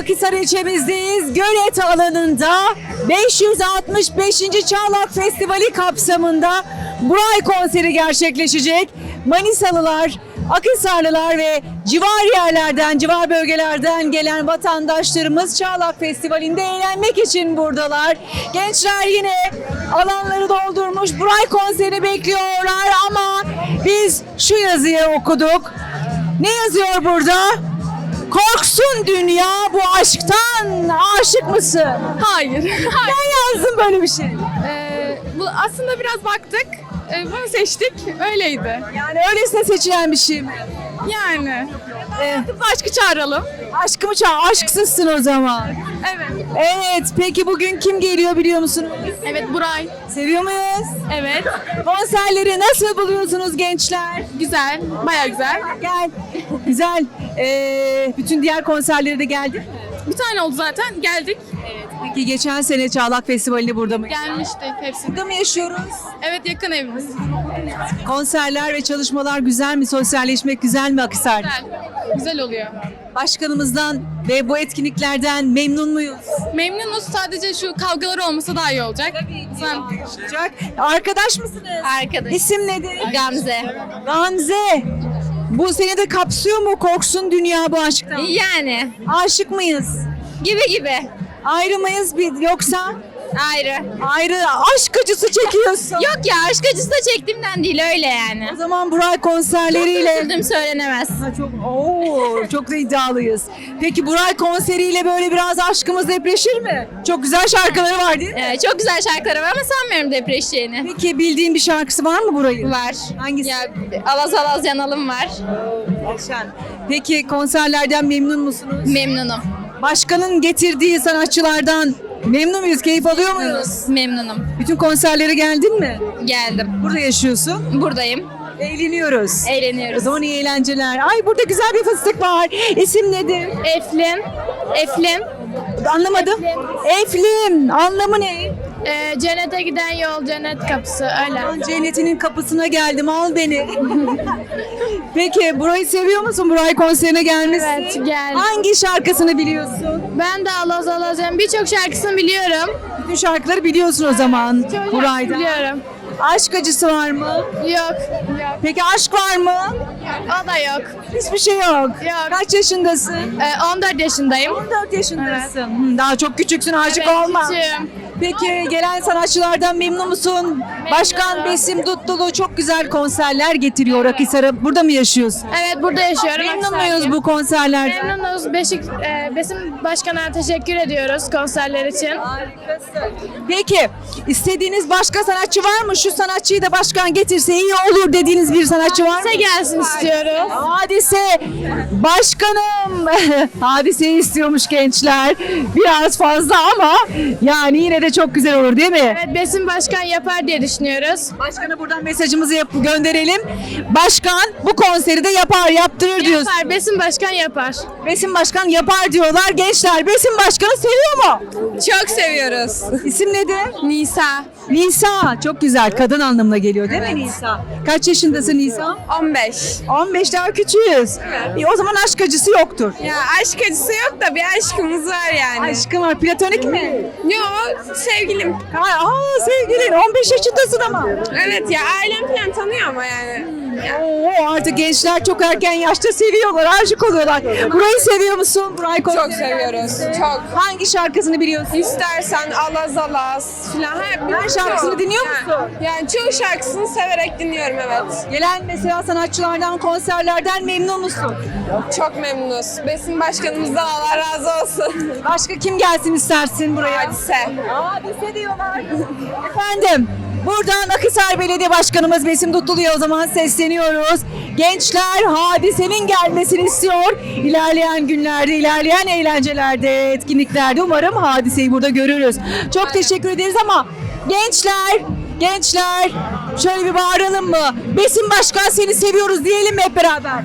Akhisar ilçemizdeyiz. Gölet alanında 565. Çağlak Festivali kapsamında Buray konseri gerçekleşecek. Manisalılar, Akhisarlılar ve civar yerlerden, civar bölgelerden gelen vatandaşlarımız Çağlak Festivali'nde eğlenmek için buradalar. Gençler yine alanları doldurmuş Buray konserini bekliyorlar ama biz şu yazıyı okuduk. Ne yazıyor burada? Korksun dünya bu aşktan aşık mısın? Hayır. Ben yazdım böyle bir şey. Ee, bu aslında biraz baktık. Ee, bunu seçtik. Öyleydi. Yani öylesine seçilen bir şey mi? Yani. Ee, Başka çağıralım. aşkımı çağır, aşksızsın o zaman. Evet. Evet, peki bugün kim geliyor biliyor musunuz? Evet Buray. Seviyor muyuz? Evet. Konserleri nasıl buluyorsunuz gençler? Güzel. Baya güzel. Gel. Güzel. Ee, bütün diğer konserlere de geldin mi? Bir tane oldu zaten. Geldik. Peki geçen sene Çağlak Festivali'ne burada mı? Gelmiştik hepsi. Burada mı yaşıyoruz? Evet yakın evimiz. Konserler ve çalışmalar güzel mi? Sosyalleşmek güzel mi Akhisar? Güzel. Güzel oluyor. Başkanımızdan ve bu etkinliklerden memnun muyuz? Memnunuz. Sadece şu kavgalar olmasa daha iyi olacak. Sen... Olacak. Arkadaş mısınız? Arkadaş. İsim nedir? Gamze. Gamze. Bu seni de kapsıyor mu? Korksun dünya bu aşktan. Yani Aşık mıyız? gibi gibi. Ayrı mıyız bir yoksa? Ayrı. Ayrı aşk acısı çekiyorsun. Yok ya aşk acısı da çektiğimden değil öyle yani. O zaman Buray konserleriyle Üzüldüm söylenemez. Ha, çok oo, çok da iddialıyız. Peki Buray konseriyle böyle biraz aşkımız depreşir mi? Çok güzel şarkıları var değil mi? Ee, çok güzel şarkıları var ama sanmıyorum depreşeceğini. Peki bildiğin bir şarkısı var mı Buray'ın? Var. Hangisi? Ya alaz alaz yanalım var. Peki konserlerden memnun musunuz? Memnunum. Başkanın getirdiği sanatçılardan memnun muyuz? Keyif alıyor muyuz? Memnunum. Bütün konserlere geldin mi? Geldim. Burada yaşıyorsun. Buradayım. Eğleniyoruz. O Eğleniyoruz. zaman iyi eğlenceler. Ay burada güzel bir fıstık var. İsim nedir? Eflin. Eflin. Anlamadım. Eflim. Anlamı ne? Ee, cennete giden yol cennet kapısı öyle. Ben Cennetinin kapısına geldim. Al beni. Peki burayı seviyor musun? Buray konserine gelmişsin. Evet, geldim. Hangi şarkısını biliyorsun? Ben de Alaz Alaz'ın birçok şarkısını biliyorum. Bütün şarkıları biliyorsun o zaman Çok Buray'da. biliyorum. Aşk acısı var mı? Yok. Yok. Peki aşk var mı? O da yok. Hiçbir şey yok. Yok. Kaç yaşındasın? Ee, 14 yaşındayım. 14 yaşındasın. Hmm, Daha çok küçüksün aşık olma. küçüğüm. Peki gelen sanatçılardan memnun musun? Başkan Besim Dutlulu çok güzel konserler getiriyor Akhisar'a. Burada mı yaşıyorsun? Evet burada yaşıyorum. Memnun muyuz bu konserlerden? Memnunuz. Beşik, e, Besim Başkan'a teşekkür ediyoruz konserler için. Peki istediğiniz başka sanatçı var mı? Şu sanatçıyı da başkan getirse iyi olur dediğiniz bir sanatçı var mı? Size gelsin istiyoruz. Hadise başkanım. Hadiseyi istiyormuş gençler. Biraz fazla ama yani yine de çok güzel olur değil mi? Evet Besim Başkan yapar diye düşünüyoruz. Başkana buradan mesajımızı yap- gönderelim. Başkan bu konseri de yapar, yaptırır diyoruz. Yapar. Besim Başkan yapar. Besim Başkan yapar diyorlar. Gençler Besim Başkan'ı seviyor mu? Çok seviyoruz. İsim nedir? Nisa. Nisa. Çok güzel. Kadın anlamına geliyor değil mi Nisa? Kaç yaşındasın Nisa? 15. 15 daha küçüğüz. İyi, o zaman aşk acısı yoktur. Ya aşk acısı yok da bir aşkımız var yani. Aşkın var. Platonik mi? Yok sevgilim. Ha, Aa sevgilin 15 yaşındasın ama. Evet ya ailem falan tanıyor ama yani. Oo, artık gençler çok erken yaşta seviyorlar, aşık oluyorlar. Burayı seviyor musun? Burayı Çok seviyoruz. Çok. Hangi şarkısını biliyorsun? İstersen alaz alaz filan. Hep Her şarkısını dinliyor musun? Yani, çoğu şarkısını severek dinliyorum evet. Gelen mesela sanatçılardan, konserlerden memnun musun? Çok memnunuz. Besim başkanımızdan Allah razı olsun. Başka kim gelsin istersin buraya? Hadise. Hadise diyorlar. Efendim, buradan Akhisar Belediye Başkanımız Besim Dutlulu'ya o zaman sesleniyoruz. Gençler hadisenin gelmesini istiyor. İlerleyen günlerde, ilerleyen eğlencelerde, etkinliklerde umarım hadiseyi burada görürüz. Çok teşekkür ederiz ama gençler, gençler şöyle bir bağıralım mı? Besim Başkan seni seviyoruz diyelim mi hep beraber?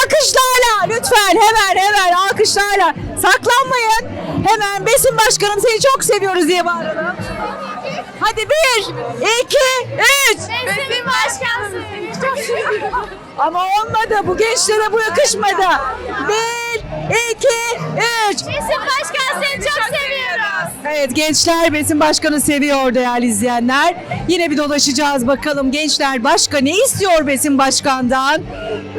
Alkışlarla lütfen hemen hemen alkışlarla saklanmayın. Hemen Besim Başkanım seni çok seviyoruz diye bağıralım. Hadi bir, iki, üç. Besim Başkan Ama olmadı. Bu gençlere bu yakışmadı. Bir, 2, 3. Besim Başkan seni çok seviyoruz. Evet gençler Besim Başkan'ı seviyor değerli izleyenler. Yine bir dolaşacağız bakalım gençler başka ne istiyor Besim Başkan'dan?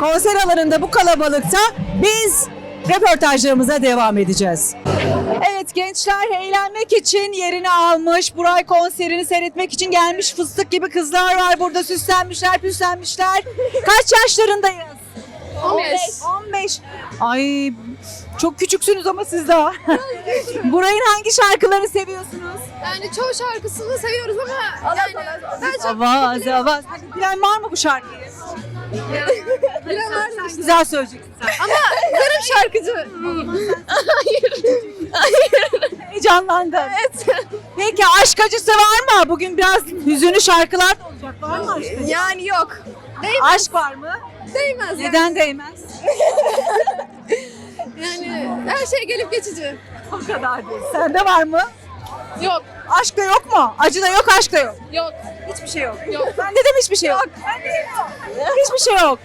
Konser alanında bu kalabalıkta biz röportajlarımıza devam edeceğiz. Evet gençler eğlenmek için yerini almış. Buray konserini seyretmek için gelmiş fıstık gibi kızlar var burada süslenmişler püslenmişler. Kaç yaşlarındayız? 15. 15. Ay çok küçüksünüz ama siz daha. Burayın hangi şarkılarını seviyorsunuz? Yani çoğu şarkısını seviyoruz ama yani ben çok Avaz avaz. Hadi bilen var mı bu şarkıyı? Güzel söyleyeceksin sen. garip şarkıcı. Heyecanlandın. Evet. Peki aşk acısı var mı? Bugün biraz hüzünlü şarkılar da olacak. Var mı aşk? Yani yok. Aşk var mı? Değmez. Neden değmez? Yani her şey gelip geçici. O kadar değil. Sende var mı? Yok. Aşk da yok mu? Acı da yok, aşk da yok. Yok. Hiçbir şey yok. Yok. Bende de mi hiçbir şey yok? Bende de yok. Hiçbir şey yok.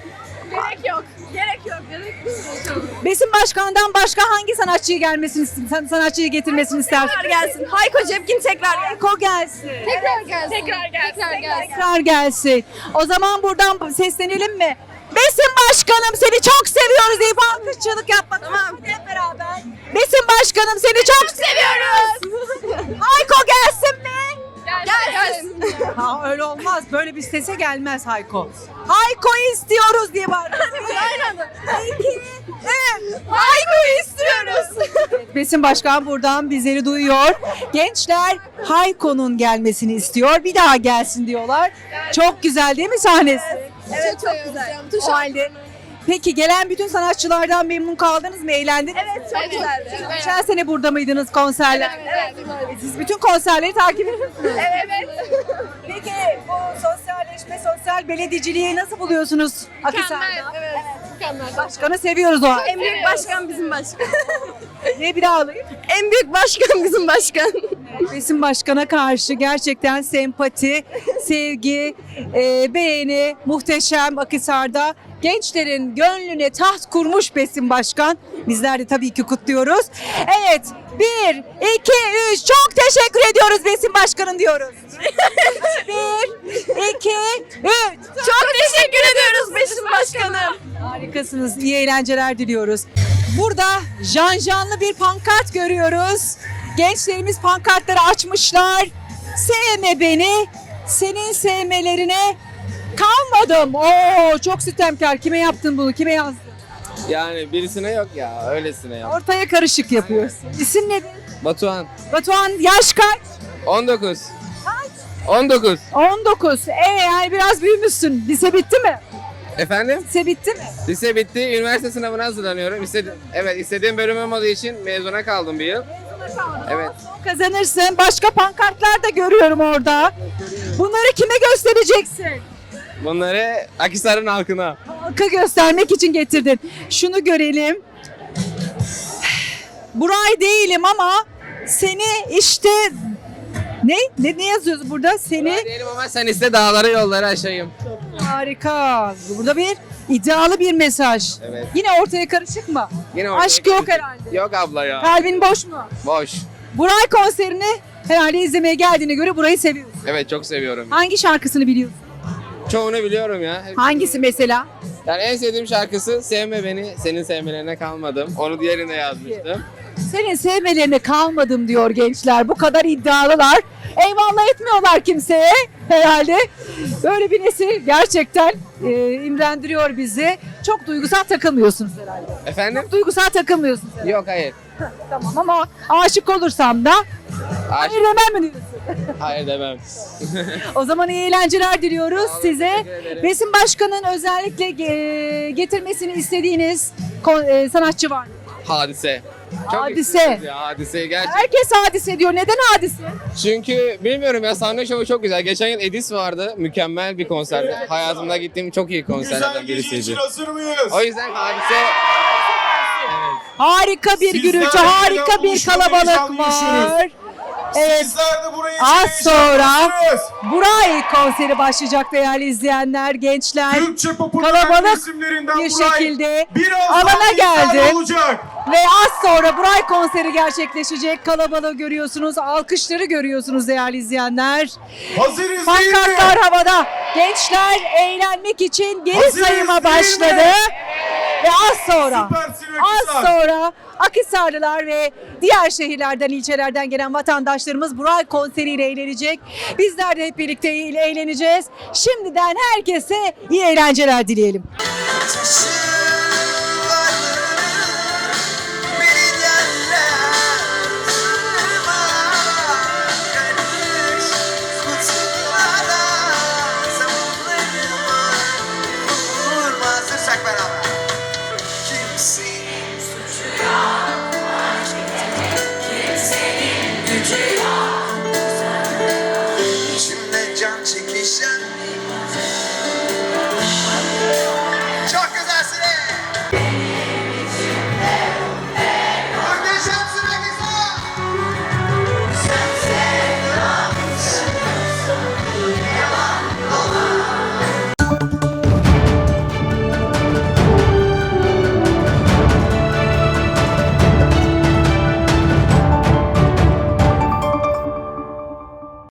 Gerek yok. Gerek yok. Gerek yok. Besim Başkan'dan başka hangi sanatçıyı gelmesini, san- sanatçıyı getirmesini istersin? Tekrar gelsin. Hayko Cepkin tekrar gelsin. Ko gelsin. Tekrar gelsin. Tekrar gelsin. Tekrar gelsin. Tekrar gelsin. O zaman buradan seslenelim mi? Besim Başkanım seni çok seviyoruz deyip alkışçılık yapmak. Tamam. Hep beraber. Besim Başkanım seni çok seviyoruz. Hayko gelsin mi? Gel gelsin. Ha öyle olmaz. Böyle bir sese gelmez Hayko. Hayko'yu istiyoruz diye bağırıyoruz. Aynen. İki, üç. Hayko'yu istiyoruz. Besim Başkan buradan bizleri duyuyor. Gençler Hayko'nun gelmesini istiyor. Bir daha gelsin diyorlar. Çok güzel değil mi sahnesi? Evet çok güzel. O halde. Peki gelen bütün sanatçılardan memnun kaldınız mı? Eğlendiniz mi? Evet çok güzeldi. Geçen sene burada mıydınız konserler? Evet. Siz bütün konserleri takip ediyorsunuz. Evet. Peki bu sosyalleşme, sosyal belediyeciliği nasıl buluyorsunuz Akhisar'da? Evet. Mükemmel. Başkanı seviyoruz o halde. En büyük başkan bizim başkan. Ne bir daha alayım? En büyük başkan bizim başkan. Besim Başkan'a karşı gerçekten sempati, sevgi, e, beğeni muhteşem Akhisar'da. Gençlerin gönlüne taht kurmuş Besim Başkan. Bizler de tabii ki kutluyoruz. Evet, bir, iki, üç. Çok teşekkür ediyoruz Besim Başkan'ın diyoruz. bir, iki, üç. Çok teşekkür ediyoruz Beşim Başkanım. Harikasınız. İyi eğlenceler diliyoruz. Burada janjanlı bir pankart görüyoruz. Gençlerimiz pankartları açmışlar. Sevme beni, senin sevmelerine kalmadım. Oo çok sitemkar. Kime yaptın bunu? Kime yazdın? Yani birisine yok ya, öylesine yap. Ortaya karışık yapıyorsun. İsim nedir? Batuhan, Batuhan yaş kaç? 19. 19. 19. E yani biraz büyümüşsün. Lise bitti mi? Efendim? Lise bitti mi? Lise bitti, üniversite sınavına hazırlanıyorum. İstedi evet, istediğim bölüm olmadığı için mezuna kaldım bir yıl. Evet. Kazanırsın. Başka pankartlar da görüyorum orada. Bunları kime göstereceksin? Bunları Akisar'ın halkına. halka göstermek için getirdin. Şunu görelim. Buray değilim ama seni işte ne ne, ne yazıyoruz burada? Seni Diyelim ama sen iste dağları yolları aşayım. harika. Burada bir iddialı bir mesaj. Evet. Yine ortaya karışık mı? Yine ortaya Aşk yok herhalde. Yok abla ya. Kalbin boş mu? Boş. Buray konserini herhalde izlemeye geldiğine göre burayı seviyorsun. Evet çok seviyorum. Hangi şarkısını biliyorsun? Çoğunu biliyorum ya. Hangisi mesela? Yani en sevdiğim şarkısı Sevme Beni, Senin Sevmelerine Kalmadım. Onu diğerine yazmıştım. Senin sevmelerine kalmadım diyor gençler. Bu kadar iddialılar. Eyvallah etmiyorlar kimseye herhalde. Böyle bir nesil gerçekten e, imrendiriyor bizi. Çok duygusal takılmıyorsunuz herhalde. Efendim? Duygusal takılmıyorsunuz herhalde. Yok hayır. Tamam ama aşık olursam da hayır demem mi diyorsun? Hayır demem. O zaman iyi eğlenceler diliyoruz size. teşekkür ederim. Besim Başkan'ın özellikle getirmesini istediğiniz e, sanatçı var mı? Hadise. Çok Hadise. Ya, hadise gerçekten. Herkes hadise diyor. Neden hadise? Çünkü bilmiyorum ya sahne şovu çok güzel. Geçen yıl Edis vardı. Mükemmel bir konserdi. Hayatımda gittiğim çok iyi konserlerden birisiydi. hazır mıyız? O yüzden hadise Harika bir Sizler gürültü, harika bir kalabalık heyecanlıyorsunuz. var. Evet. Sizler de burayı Az sonra. Buray konseri başlayacak değerli izleyenler, gençler. Türkçe popüler Kalabalık isimlerinden bir Buray şekilde birazdan alana geldi. olacak. Ve az sonra Buray konseri gerçekleşecek. Kalabalığı görüyorsunuz, alkışları görüyorsunuz değerli izleyenler. Hazırız? Pankartlar havada. Gençler eğlenmek için geri Hazırız sayıma başladı. Ve az sonra, az sonra Akhisarlılar ve diğer şehirlerden, ilçelerden gelen vatandaşlarımız Buray konseriyle eğlenecek. Bizler de hep birlikte eğleneceğiz. Şimdiden herkese iyi eğlenceler dileyelim.